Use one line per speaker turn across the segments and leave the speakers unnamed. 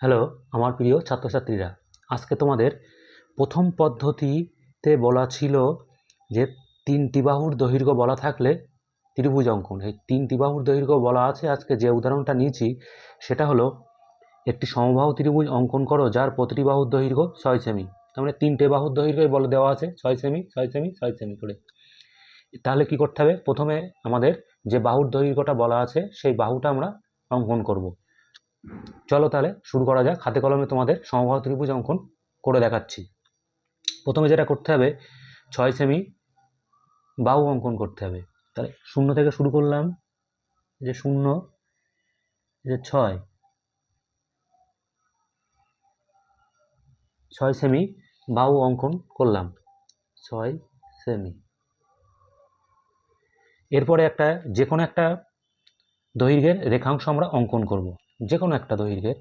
Hello, আমার প্রিয় ছাত্রছাত্রীরা, আজকে তোমাদের প্রথম পদ্ধতিতে বলা ছিল যে তিনটি বাহুর দৈর্ঘ্য বলা থাকলে ত্রিভুজ অঙ্কন। এই তিনটি বাহুর দৈর্ঘ্য বলা আছে, আজকে যে উদাহরণটা নিয়েছি, সেটা হলো একটি সমবাহু ত্রিভুজ অঙ্কন করো, যার প্রতিটি বাহুর দৈর্ঘ্য ছয় সেমি। তার মানে তিনটে বাহুর দৈর্ঘ্যই বলে দেওয়া আছে, ছয় সেমি ছয় সেমি ছয় সেমি করে। তাহলে কি করতে হবে? প্রথমে আমাদের যে বাহুর দৈর্ঘ্যটা বলা আছে, সেই বাহুটা আমরা অঙ্কন করব। চলো তাহলে শুরু করা যাক। হাতে কলমে তোমাদের সমবাহু ত্রিভুজ অঙ্কন করে দেখাচ্ছি। প্রথমে যেটা করতে হবে, ছয় সেমি বাহু অঙ্কন করতে হবে। তাহলে শূন্য থেকে শুরু করলাম যে শূন্য যে ছয় ছয় সেমি বাহু অঙ্কন করলাম, ছয় সেমি এরপরে একটা যে কোনো একটা দৈর্ঘ্যের রেখাংশ আমরা অঙ্কন করব। যে কোনো একটা দৈর্ঘ্যের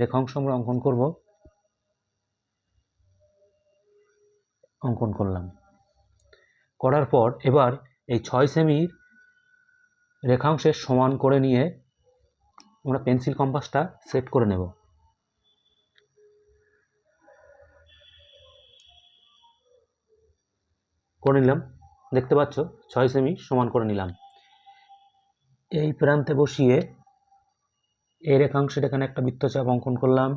রেখাংশ আমরা অঙ্কন করব। অঙ্কন করলাম। করার পর এবার এই ছয় সেমির রেখাংশের সমান করে নিয়ে আমরা পেন্সিল কম্পাসটা সেট করে নেব। করে নিলাম। দেখতে পাচ্ছ, ছয় সেমি সমান করে নিলাম। এই প্রান্তে বসিয়ে এই রেখাংশের এখানে একটা বৃত্তচাপ অঙ্কন করলাম।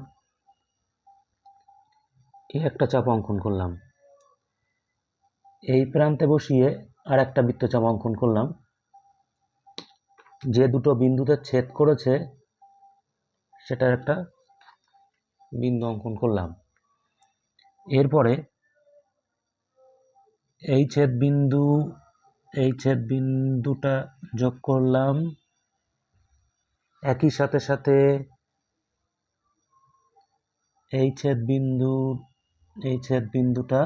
এই একটা চাপ অঙ্কন করলাম। এই প্রান্তে বসিয়ে আর একটা বৃত্তচাপ অঙ্কন করলাম। যে দুটো বিন্দুতে ছেদ করেছে, সেটার একটা বিন্দু অঙ্কন করলাম। এরপরে এই ছেদ বিন্দু, এই ছেদ বিন্দুটা যোগ করলাম। একই সাথে সাথে এই ছেদ বিন্দু এই ছেদ বিন্দুটা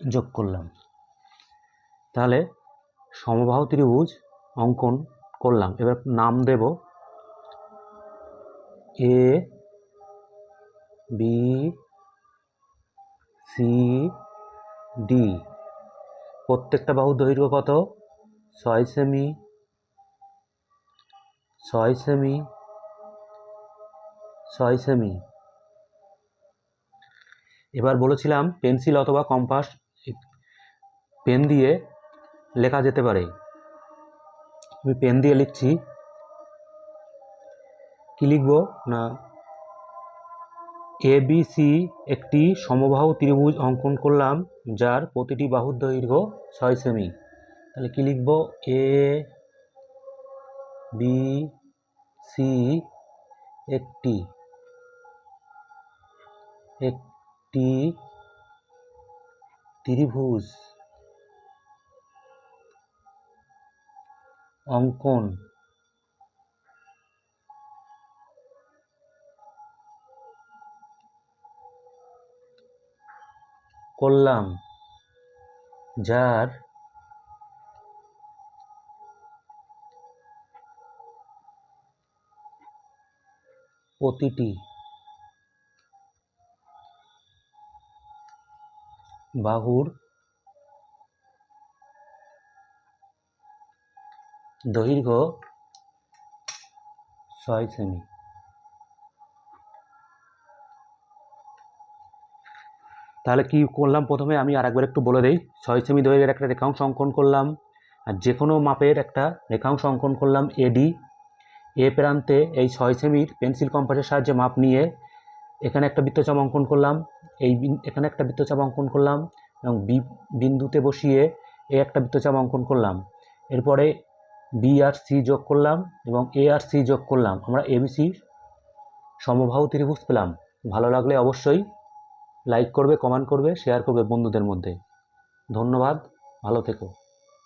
যোগ করলাম। তাহলে সমবাহু ত্রিভুজ অঙ্কন করলাম। এবার নাম দেব এ, বি, সি, ডি। প্রত্যেকটা বাহুর দৈর্ঘ্য কত? ছয় সেমি ছয় সেমি ছয় সেমি এবার বলেছিলাম পেন্সিল অথবা কম্পাস, পেন দিয়ে লেখা যেতে পারে। আমি পেন দিয়ে লিখছি। কি লিখব? না এ বি সি একটি সমবাহু ত্রিভুজ অঙ্কন করলাম, যার প্রতিটি বাহুর দৈর্ঘ্য ছয় সেমি তাহলে কি লিখব? এ বি সি একটি একটি ত্রিভুজ অঙ্কন করলাম যার প্রতিটি বাহুর দৈর্ঘ্য ছয় সেমি। তাহলে কি করলাম প্রথমে? আমি আরেকবার একটু বলে দিই। ছয় সেমি দৈর্ঘ্যের একটা রেখাংশ অঙ্কন করলাম। আর যে কোনো মাপের একটা রেখাংশ অঙ্কন করলাম এডি এ প্রান্তে এই ছয় সেমির পেন্সিল কম্পাসের সাহায্যে মাপ নিয়ে এখানে একটা বৃত্তচাপ অঙ্কন করলাম, এই এখানে একটা বৃত্তচাপ অঙ্কন করলাম এবং বি, বিন্দুতে বসিয়ে এ একটা বৃত্তচাপ অঙ্কন করলাম। এরপরে বি আর সি যোগ করলাম এবং এ আর সি যোগ করলাম। আমরা এবিসি সমবাহু ত্রিভুজ পেলাম। ভালো লাগলে অবশ্যই লাইক করবে কমেন্ট করবে শেয়ার করবে বন্ধুদের মধ্যে। ধন্যবাদ, ভালো থেকো।